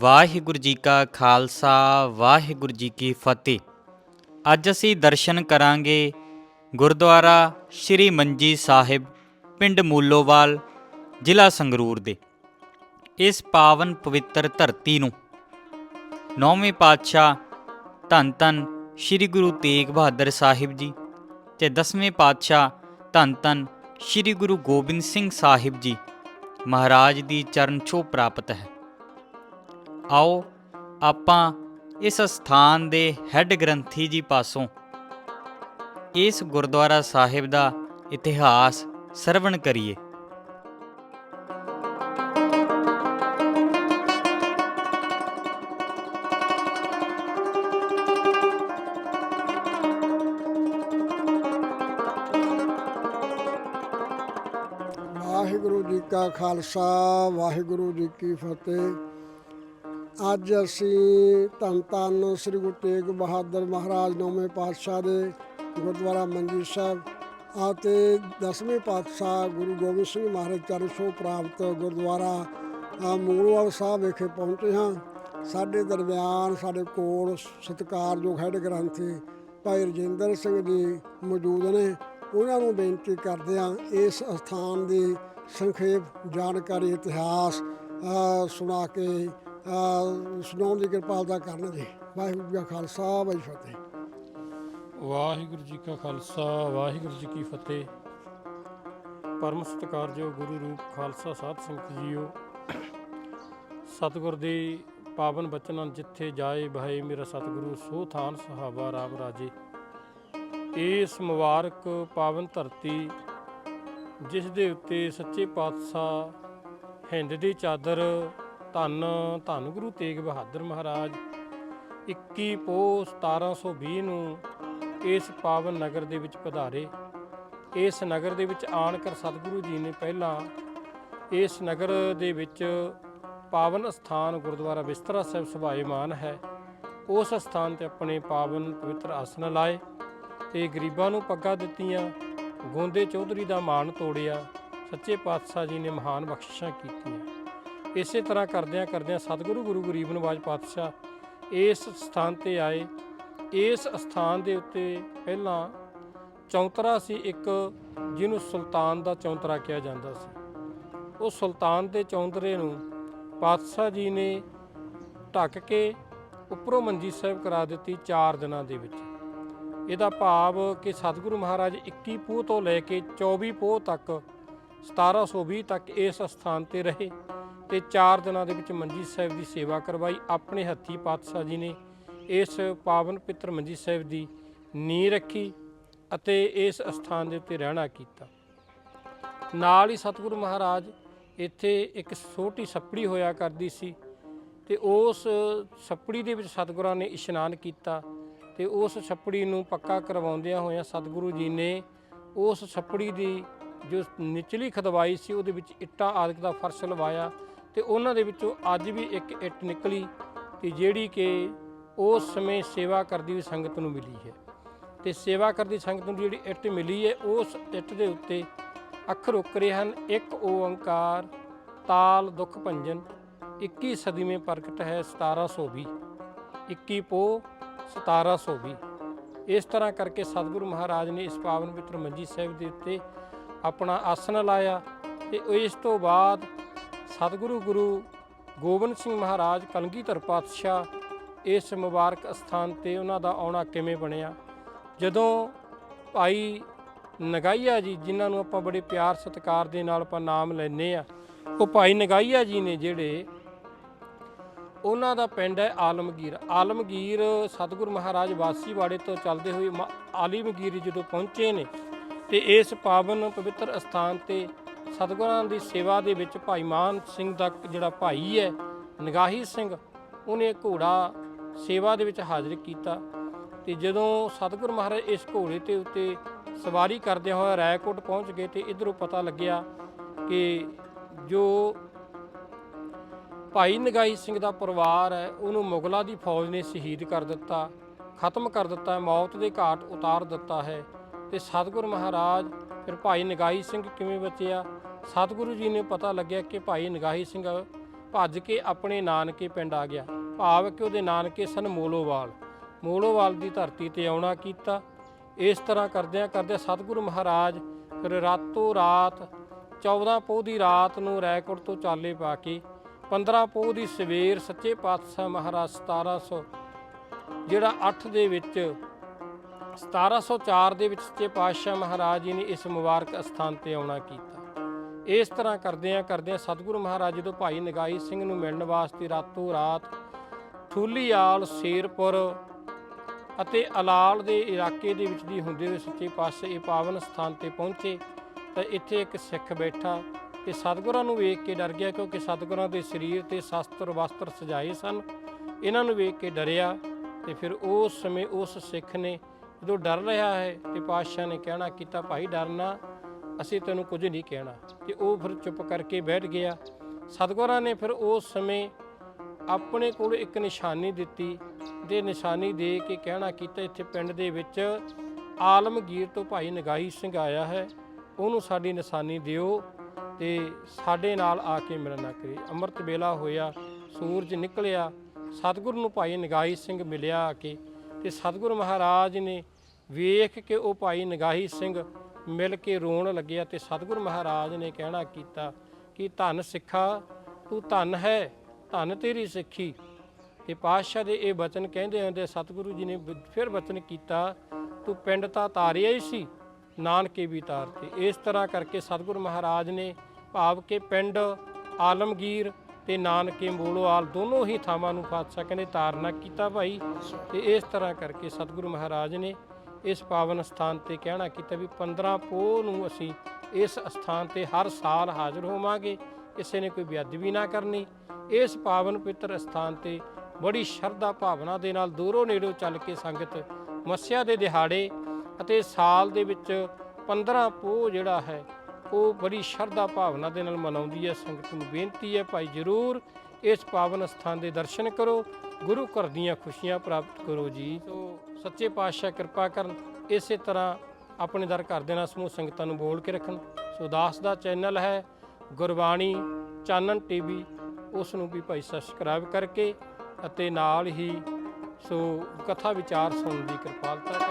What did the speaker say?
ਵਾਹਿਗੁਰੂ ਜੀ ਕਾ ਖਾਲਸਾ, ਵਾਹਿਗੁਰੂ ਜੀ ਕੀ ਫਤਿਹ। ਅੱਜ ਅਸੀਂ ਦਰਸ਼ਨ ਕਰਾਂਗੇ ਗੁਰਦੁਆਰਾ ਸ਼੍ਰੀ ਮੰਜੀ ਸਾਹਿਬ, ਪਿੰਡ ਮੂਲੋਵਾਲ, ਜ਼ਿਲ੍ਹਾ ਸੰਗਰੂਰ ਦੇ। ਇਸ ਪਾਵਨ ਪਵਿੱਤਰ ਧਰਤੀ ਨੂੰ ਨੌਵੇਂ ਪਾਤਸ਼ਾਹ ਧੰਨ ਧੰਨ ਸ਼੍ਰੀ ਗੁਰੂ ਤੇਗ ਬਹਾਦਰ ਸਾਹਿਬ ਜੀ ਤੇ ਦਸਵੇਂ ਪਾਤਸ਼ਾਹ ਧੰਨ ਧੰਨ ਸ਼੍ਰੀ ਗੁਰੂ ਗੋਬਿੰਦ ਸਿੰਘ ਸਾਹਿਬ ਜੀ ਮਹਾਰਾਜ ਦੀ ਚਰਨ ਛੋਹ ਪ੍ਰਾਪਤ ਹੈ। ਆਓ ਆਪਾਂ ਇਸ ਸਥਾਨ ਦੇ ਹੈੱਡ ਗ੍ਰੰਥੀ ਜੀ ਪਾਸੋਂ ਇਸ ਗੁਰਦੁਆਰਾ ਸਾਹਿਬ ਦਾ ਇਤਿਹਾਸ ਸਰਵਣ ਕਰੀਏ। ਵਾਹਿਗੁਰੂ ਜੀ ਕਾ ਖਾਲਸਾ, ਵਾਹਿਗੁਰੂ ਜੀ ਕੀ ਫਤਿਹ। ਅੱਜ ਅਸੀਂ ਧੰਨ ਧੰਨ ਸ੍ਰੀ ਗੁਰੂ ਤੇਗ ਬਹਾਦਰ ਮਹਾਰਾਜ ਨੌਵੇਂ ਪਾਤਸ਼ਾਹ ਦੇ ਗੁਰਦੁਆਰਾ ਮੰਜੀ ਸਾਹਿਬ ਅਤੇ ਦਸਵੇਂ ਪਾਤਸ਼ਾਹ ਗੁਰੂ ਗੋਬਿੰਦ ਸਿੰਘ ਮਹਾਰਾਜ ਚਰਨ ਛੋਹ ਪ੍ਰਾਪਤ ਗੁਰਦੁਆਰਾ ਮੂਲਵਾਲ ਸਾਹਿਬ ਵਿਖੇ ਪਹੁੰਚੇ ਹਾਂ। ਸਾਡੇ ਦਰਮਿਆਨ, ਸਾਡੇ ਕੋਲ ਸਤਿਕਾਰਯੋਗ ਹੈਡ ਗ੍ਰੰਥੀ ਭਾਈ ਰਜਿੰਦਰ ਸਿੰਘ ਜੀ ਮੌਜੂਦ ਨੇ। ਉਹਨਾਂ ਨੂੰ ਬੇਨਤੀ ਕਰਦੇ ਹਾਂ, ਇਸ ਸਥਾਨ ਦੀ ਸੰਖੇਪ ਜਾਣਕਾਰੀ, ਇਤਿਹਾਸ ਸੁਣਾ ਕੇ ਸੁਣਾਉਣ ਦੀ ਕਿਰਪਾਲਤਾ ਕਰਨ ਜੀ ਵਾਹਿਗੁਰੂ ਜੀ ਕਾ ਖਾਲਸਾ, ਵਾਹਿਗੁਰੂ ਜੀ ਫਤਿਹ। ਵਾਹਿਗੁਰੂ ਜੀ ਕਾ ਖਾਲਸਾ, ਵਾਹਿਗੁਰੂ ਜੀ ਕੀ ਫਤਿਹ। ਪਰਮ ਸਤਿਕਾਰਯੋਗ ਗੁਰੂ ਰੂਪ ਖਾਲਸਾ ਸਾਧ ਸੰਗਤ ਜੀਓ, ਸਤਿਗੁਰ ਦੇ ਪਾਵਨ ਬਚਨਾਂ ਜਿੱਥੇ ਜਾਏ ਭਾਈ ਮੇਰਾ ਸਤਿਗੁਰੂ, ਸੋ ਥਾਨ ਸਹਾਵਾ ਰਾਮ ਰਾਜੇ। ਇਸ ਮੁਬਾਰਕ ਪਾਵਨ ਧਰਤੀ, ਜਿਸ ਦੇ ਉੱਤੇ ਸੱਚੇ ਪਾਤਸ਼ਾਹ, ਹਿੰਦ ਦੀ ਚਾਦਰ ਧੰਨ ਧੰਨ ਗੁਰੂ ਤੇਗ ਬਹਾਦਰ ਮਹਾਰਾਜ। 21 ਪੋਹ 1720 ਨੂੰ ਇਸ ਪਾਵਨ ਨਗਰ ਦੇ ਵਿੱਚ ਪਧਾਰੇ। ਇਸ ਨਗਰ ਦੇ ਵਿੱਚ ਆਣ ਕਰ ਸਤਿਗੁਰੂ ਜੀ ਨੇ ਪਹਿਲਾਂ ਇਸ ਨਗਰ ਦੇ ਵਿੱਚ ਪਾਵਨ ਸਥਾਨ ਗੁਰਦੁਆਰਾ ਬਿਸਤਰਾ ਸਾਹਿਬ ਸੁਭਾਏਮਾਨ ਹੈ। ਉਸ ਸਥਾਨ ਤੇ ਆਪਣੇ ਪਾਵਨ ਪਵਿੱਤਰ ਆਸਨ ਲਾਏ ਤੇ ਗਰੀਬਾਂ ਨੂੰ ਪੱਗਾਂ ਦਿੱਤੀਆਂ, ਗੋਂਦੇ ਚੌਧਰੀ ਦਾ ਮਾਣ ਤੋੜਿਆ, ਸੱਚੇ ਪਾਤਸ਼ਾਹ ਜੀ ਨੇ ਮਹਾਨ ਬਖਸ਼ਿਸ਼ਾਂ ਕੀਤੀਆਂ। ਇਸੇ ਤਰ੍ਹਾਂ ਕਰਦਿਆਂ ਕਰਦਿਆਂ ਸਤਿਗੁਰੂ ਗੁਰੂ ਗਰੀਬ ਨਵਾਜ ਪਾਤਸ਼ਾਹ ਇਸ ਸਥਾਨ ਤੇ ਆਏ। ਇਸ ਸਥਾਨ ਦੇ ਉੱਤੇ ਪਹਿਲਾਂ ਚੌਂਤਰਾ ਸੀ, ਇੱਕ ਜਿਹਨੂੰ ਸੁਲਤਾਨ ਦਾ ਚੌਂਤਰਾ ਕਿਹਾ ਜਾਂਦਾ ਸੀ। ਉਹ ਸੁਲਤਾਨ ਦੇ ਚੌਂਤਰੇ ਨੂੰ ਪਾਤਸ਼ਾਹ ਜੀ ਨੇ ਢੱਕ ਕੇ ਉੱਪਰੋਂ ਮੰਜੀ ਸਾਹਿਬ ਕਰਾ ਦਿੱਤੀ 4 ਦਿਨਾਂ ਦੇ ਵਿੱਚ। ਇਹਦਾ ਭਾਵ ਕਿ ਸਤਿਗੁਰੂ ਮਹਾਰਾਜ 21 ਪੋਹ ਤੋਂ ਲੈ ਕੇ 24 ਪੋਹ ਤੱਕ 1720 ਤੱਕ ਇਸ ਸਥਾਨ ਤੇ ਰਹੇ। ਤੇ 4 ਦਿਨਾਂ ਦੇ ਵਿੱਚ ਮੰਜੀ ਸਾਹਿਬ ਦੀ ਸੇਵਾ ਕਰਵਾਈ। ਆਪਣੇ ਹੱਥੀ ਪਾਤਸ਼ਾਹ ਜੀ ਨੇ ਇਸ ਪਾਵਨ ਪਿੱਤਰ ਮੰਜੀ ਸਾਹਿਬ ਦੀ ਨੀਂਹ ਰੱਖੀ ਅਤੇ ਇਸ ਅਸਥਾਨ ਦੇ ਉੱਤੇ ਰਹਿਣਾ ਕੀਤਾ। ਨਾਲ ਹੀ ਸਤਿਗੁਰੂ ਮਹਾਰਾਜ ਇੱਥੇ ਇੱਕ ਛੋਟੀ ਸੱਪੜੀ ਹੋਇਆ ਕਰਦੀ ਸੀ ਤੇ ਉਸ ਸੱਪੜੀ ਦੇ ਵਿੱਚ ਸਤਿਗੁਰਾਂ ਨੇ ਇਸ਼ਨਾਨ ਕੀਤਾ ਤੇ ਉਸ ਛੱਪੜੀ ਨੂੰ ਪੱਕਾ ਕਰਵਾਉਂਦਿਆਂ ਹੋਇਆਂ ਸਤਿਗੁਰੂ ਜੀ ਨੇ ਉਸ ਛੱਪੜੀ ਦੀ ਜੋ ਨਿਚਲੀ ਖਦਵਾਈ ਸੀ ਉਹਦੇ ਵਿੱਚ ਇੱਟਾਂ ਆਦਿਕ ਦਾ ਫਰਸ਼ ਲਵਾਇਆ ਤੇ ਉਹਨਾਂ ਦੇ ਵਿੱਚੋਂ ਅੱਜ ਵੀ ਇੱਕ ਇੱਟ ਨਿਕਲੀ ਤੇ ਜਿਹੜੀ ਕਿ ਉਸ ਸਮੇਂ ਸੇਵਾ ਕਰਦੀ ਹੋਈ ਸੰਗਤ ਨੂੰ ਮਿਲੀ ਹੈ। ਤੇ ਸੇਵਾ ਕਰਦੀ ਸੰਗਤ ਨੂੰ ਜਿਹੜੀ ਇੱਟ ਮਿਲੀ ਹੈ, ਉਸ ਇੱਟ ਦੇ ਉੱਤੇ ਅੱਖਰ ਉਕਰੇ ਹਨ, ਇੱਕ ਓੰਕਾਰ, ਤਾਲ, ਦੁਖ ਭੰਜਨ 21 ਸਦੀਵੇਂ ਪ੍ਰਗਟ ਹੈ 1720 21 ਪੋ 1720 ਇਸ ਤਰ੍ਹਾਂ ਕਰਕੇ ਸਤਿਗੁਰੂ ਮਹਾਰਾਜ ਨੇ ਇਸ ਪਾਵਨ ਪਵਿੱਤਰ ਮੰਜੀ ਸਾਹਿਬ ਦੇ ਉੱਤੇ ਆਪਣਾ ਆਸਣ ਲਾਇਆ ਤੇ ਇਸ ਤੋਂ ਬਾਅਦ ਸਤਿਗੁਰੂ ਗੁਰੂ ਗੋਬਿੰਦ ਸਿੰਘ ਮਹਾਰਾਜ ਕਲਗੀਧਰ ਪਾਤਸ਼ਾਹ ਇਸ ਮੁਬਾਰਕ ਸਥਾਨ ਤੇ ਉਹਨਾਂ ਦਾ ਆਉਣਾ ਕਿਵੇਂ ਬਣਿਆ? ਜਦੋਂ ਭਾਈ ਨਗਾਈਆ ਜੀ, ਜਿਨ੍ਹਾਂ ਨੂੰ ਆਪਾਂ ਬੜੇ ਪਿਆਰ ਸਤਿਕਾਰ ਦੇ ਨਾਲ ਆਪਾਂ ਨਾਮ ਲੈਨੇ ਆ ਉਹ ਭਾਈ ਨਗਾਈਆ ਜੀ ਨੇ ਜਿਹੜੇ ਉਹਨਾਂ ਦਾ ਪਿੰਡ ਹੈ ਆਲਮਗੀਰ। ਆਲਮਗੀਰ ਸਤਿਗੁਰੂ ਮਹਾਰਾਜ ਵਾਸੀਵਾੜੇ ਤੋਂ ਚੱਲਦੇ ਹੋਏ ਮ- ਆਲਮਗੀਰ ਜਦੋਂ ਪਹੁੰਚੇ ਨੇ ਤੇ ਇਸ ਪਾਵਨ ਪਵਿੱਤਰ ਸਥਾਨ ਤੇ ਸਤਿਗੁਰਾਂ ਦੀ ਸੇਵਾ ਦੇ ਵਿੱਚ ਭਾਈ ਮਾਨ ਸਿੰਘ ਦਾ ਜਿਹੜਾ ਭਾਈ ਹੈ, ਨਗਾਹੀ ਸਿੰਘ, ਉਹਨੇ ਘੋੜਾ ਸੇਵਾ ਦੇ ਵਿੱਚ ਹਾਜ਼ਰ ਕੀਤਾ ਤੇ ਜਦੋਂ ਸਤਿਗੁਰ ਮਹਾਰਾਜ ਇਸ ਘੋੜੇ ਤੇ ਉੱਤੇ ਸਵਾਰੀ ਕਰਦੇ ਹੋਏ ਰਾਏਕੋਟ ਪਹੁੰਚ ਗਏ ਤੇ ਇਧਰੋਂ ਪਤਾ ਲੱਗਿਆ ਕਿ ਜੋ ਭਾਈ ਨਗਾਈ ਸਿੰਘ ਦਾ ਪਰਿਵਾਰ ਹੈ, ਉਹਨੂੰ ਮੁਗਲਾਂ ਦੀ ਫੌਜ ਨੇ ਸ਼ਹੀਦ ਕਰ ਦਿੱਤਾ, ਖਤਮ ਕਰ ਦਿੱਤਾ, ਮੌਤ ਦੇ ਘਾਟ ਉਤਾਰ ਦਿੱਤਾ ਹੈ। ਤੇ ਸਤਿਗੁਰ ਮਹਾਰਾਜ, ਫਿਰ ਭਾਈ ਨਗਾਈ ਸਿੰਘ ਕਿਵੇਂ ਬਚਿਆ ਸਤਿਗੁਰੂ ਜੀ ਨੇ ਪਤਾ ਲੱਗਿਆ ਕਿ ਭਾਈ ਨਗਾਈ ਸਿੰਘ ਭੱਜ ਕੇ ਆਪਣੇ ਨਾਨਕੇ ਪਿੰਡ ਆ ਗਿਆ। ਭਾਵ ਕਿ ਉਹਦੇ ਨਾਨਕੇ ਸਨ ਮੋਲੋਵਾਲ। ਮੋਲੋਵਾਲ ਦੀ ਧਰਤੀ ਤੇ ਆਉਣਾ ਕੀਤਾ। ਇਸ ਤਰ੍ਹਾਂ ਕਰਦਿਆਂ ਕਰਦਿਆਂ ਸਤਿਗੁਰੂ ਮਹਾਰਾਜ ਫਿਰ ਰਾਤੋਂ ਰਾਤ 14 ਪੋਹ ਦੀ ਰਾਤ ਨੂੰ ਰੈਕੋਟ ਤੋਂ ਚਾਲੇ ਪਾ ਕੇ 15 ਪੋਹ ਦੀ ਸਵੇਰ ਸੱਚੇ ਪਾਤਸ਼ਾਹ ਮਹਾਰਾਜ 1700 ਜਿਹੜਾ 8 ਦੇ ਵਿੱਚ 1704 ਦੇ ਵਿੱਚ ਸੱਚੇ ਪਾਤਸ਼ਾਹ ਮਹਾਰਾਜ ਜੀ ਨੇ ਇਸ ਮੁਬਾਰਕ ਅਸਥਾਨ ਤੇ ਆਉਣਾ ਕੀਤਾ। ਇਸ ਤਰ੍ਹਾਂ ਕਰਦਿਆਂ ਕਰਦਿਆਂ ਸਤਿਗੁਰੂ ਮਹਾਰਾਜ ਜਦੋਂ ਭਾਈ ਨਗਾਈ ਸਿੰਘ ਨੂੰ ਮਿਲਣ ਵਾਸਤੇ ਰਾਤੋਂ ਰਾਤ ਠੂਲੀਆਲ ਸ਼ੇਰਪੁਰ ਅਤੇ ਅਲਾਲ ਦੇ ਇਲਾਕੇ ਦੇ ਵਿੱਚ ਦੀ ਹੁੰਦੇ ਹੋਏ ਸੱਚੇ ਪਾਤਸ਼ਾਹ ਇਹ ਪਾਵਨ ਸਥਾਨ ਤੇ ਪਹੁੰਚੇ ਤਾਂ ਇੱਥੇ ਇੱਕ ਸਿੱਖ ਬੈਠਾ ਤੇ ਸਤਿਗੁਰਾਂ ਨੂੰ ਵੇਖ ਕੇ ਡਰ ਗਿਆ ਕਿਉਂਕਿ ਸਤਿਗੁਰਾਂ ਦੇ ਸਰੀਰ ਤੇ ਸ਼ਸਤਰ ਵਸਤਰ ਸਜਾਏ ਸਨ। ਇਹਨਾਂ ਨੂੰ ਵੇਖ ਕੇ ਡਰਿਆ ਤੇ ਫਿਰ ਉਸ ਸਮੇਂ ਉਸ ਸਿੱਖ ਨੇ ਜਦੋਂ ਡਰ ਰਿਹਾ ਹੈ ਤੇ ਪਾਤਸ਼ਾਹ ਨੇ ਕਹਿਣਾ ਕੀਤਾ, ਭਾਈ ਡਰਨਾ ਅਸੀਂ ਤੈਨੂੰ ਕੁਝ ਨਹੀਂ ਕਹਿਣਾ। ਤੇ ਉਹ ਫਿਰ ਚੁੱਪ ਕਰਕੇ ਬੈਠ ਗਿਆ। ਸਤਿਗੁਰਾਂ ਨੇ ਫਿਰ ਉਸ ਸਮੇਂ ਆਪਣੇ ਕੋਲ ਇੱਕ ਨਿਸ਼ਾਨੀ ਦਿੱਤੀ ਦੇ ਨਿਸ਼ਾਨੀ ਦੇ ਕੇ ਕਹਿਣਾ ਕੀਤਾ, ਇੱਥੇ ਪਿੰਡ ਦੇ ਵਿੱਚ ਆਲਮਗੀਰ ਤੋਂ ਭਾਈ ਨਗਾਈ ਸਿੰਘ ਆਇਆ ਹੈ, ਉਹਨੂੰ ਸਾਡੀ ਨਿਸ਼ਾਨੀ ਦਿਓ ਤੇ ਸਾਡੇ ਨਾਲ ਆ ਕੇ ਮਿਲਣਾ ਕਰੇ। ਅੰਮ੍ਰਿਤ ਵੇਲਾ ਹੋਇਆ, ਸੂਰਜ ਨਿਕਲਿਆ, ਸਤਿਗੁਰੂ ਨੂੰ ਭਾਈ ਨਗਾਈ ਸਿੰਘ ਮਿਲਿਆ ਆ ਕੇ। ਤੇ ਸਤਿਗੁਰੂ ਮਹਾਰਾਜ ਨੇ ਵੇਖ ਕੇ ਉਹ ਭਾਈ ਨਗਾਹੀ ਸਿੰਘ ਮਿਲ ਕੇ ਰੋਣ ਲੱਗਿਆ ਤੇ ਸਤਿਗੁਰੂ ਮਹਾਰਾਜ ਨੇ ਕਹਿਣਾ ਕੀਤਾ ਕਿ ਧੰਨ ਸਿੱਖਾ, ਤੂੰ ਧੰਨ ਹੈ, ਧੰਨ ਤੇਰੀ ਸਿੱਖੀ। ਤੇ ਪਾਤਸ਼ਾਹ ਦੇ ਇਹ ਬਚਨ ਕਹਿੰਦੇ ਹੁੰਦੇ ਸਤਿਗੁਰੂ ਜੀ ਨੇ ਫਿਰ ਬਚਨ ਕੀਤਾ, ਤੂੰ ਪਿੰਡ ਤਾਂ ਤਾਰਿਆ ਹੀ ਸੀ, ਨਾਨਕੇ ਵੀ ਤਾਰ ਤੇ ਇਸ ਤਰ੍ਹਾਂ ਕਰਕੇ ਸਤਿਗੁਰੂ ਮਹਾਰਾਜ ਨੇ ਭਾਵ ਕੇ ਪਿੰਡ ਆਲਮਗੀਰ ਤੇ ਨਾਨਕੇ ਮੂਲੋਵਾਲ ਦੋਨੋਂ ਹੀ ਥਾਵਾਂ ਨੂੰ ਪਾਤਸ਼ਾਹ ਕਹਿੰਦੇ ਤਾਰਨਾ ਕੀਤਾ ਭਾਈ। ਤੇ ਇਸ ਤਰ੍ਹਾਂ ਕਰਕੇ ਸਤਿਗੁਰੂ ਮਹਾਰਾਜ ਨੇ ਇਸ ਪਾਵਨ ਸਥਾਨ ਤੇ ਕਹਿਣਾ ਕੀਤਾ ਵੀ 15 ਪੋਹ ਨੂੰ ਅਸੀਂ ਇਸ ਸਥਾਨ ਤੇ ਹਰ ਸਾਲ ਹਾਜ਼ਰ ਹੋਵਾਂਗੇ। ਕਿਸੇ ਨੇ ਕੋਈ ਬੇਅਦਬੀ ਨਾ ਕਰਨੀ। ਇਸ ਪਾਵਨ ਪਵਿੱਤਰ ਸਥਾਨ ਤੇ ਬੜੀ ਸ਼ਰਧਾ ਭਾਵਨਾ ਦੇ ਨਾਲ ਦੂਰੋਂ ਨੇੜੋਂ ਚੱਲ ਕੇ ਸੰਗਤ ਮੱਸਿਆ ਦੇ ਦਿਹਾੜੇ ਅਤੇ ਸਾਲ ਦੇ ਵਿੱਚ 15 ਪੋਹ ਜਿਹੜਾ ਹੈ ਉਹ ਬੜੀ ਸ਼ਰਧਾ ਭਾਵਨਾ ਦੇ ਨਾਲ ਮਨਾਉਂਦੀ ਹੈ। ਸੰਗਤ ਨੂੰ ਬੇਨਤੀ ਹੈ, ਭਾਈ ਜਰੂਰ ਇਸ ਪਾਵਨ ਸਥਾਨ ਦੇ ਦਰਸ਼ਨ ਕਰੋ। ਗੁਰੂ ਘਰ ਦੀਆਂ ਖੁਸ਼ੀਆਂ ਪ੍ਰਾਪਤ ਕਰੋ ਜੀ। ਸੋ ਸੱਚੇ ਪਾਤਸ਼ਾਹ ਕਿਰਪਾ ਕਰਨ, ਇਸੇ ਤਰ੍ਹਾਂ ਆਪਣੇ ਦਰ ਘਰ ਦੇ ਨਾਲ ਸਮੂਹ ਸੰਗਤਾਂ ਨੂੰ ਬੋਲ ਕੇ ਰੱਖਣ। ਸੋ ਦਾਸ ਦਾ ਚੈਨਲ ਹੈ, ਗੁਰਬਾਣੀ ਚਾਨਣ ਟੀਵੀ। ਉਸ ਨੂੰ ਵੀ ਭਾਈ ਸਬਸਕ੍ਰਾਈਬ ਕਰਕੇ ਅਤੇ ਨਾਲ ਹੀ ਸੋ ਕਥਾ ਵਿਚਾਰ ਸੁਣਨ ਦੀ ਕਿਰਪਾਲਤਾ